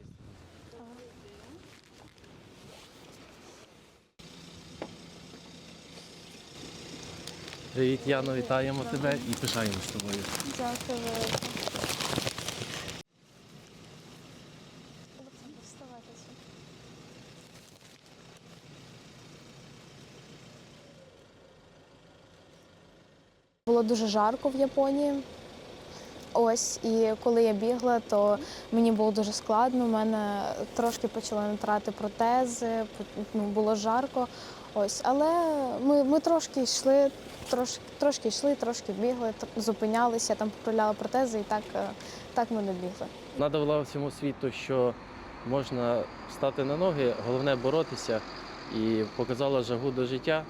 рейсу. Привіт, Яно, вітаємо тебе і пишаємо з тобою. Дякую. Було дуже жарко в Японії. Ось, і коли я бігла, то мені було дуже складно. У мене трошки почали натирати протези, ну, було жарко. Ось, але ми, ми трошки йшли, трошки, трошки йшли, трошки бігли, зупинялися, там поправляли протези, і так, е, так ми добігли. Надавала всьому світу, що можна стати на ноги, головне боротися і показала жагу до життя.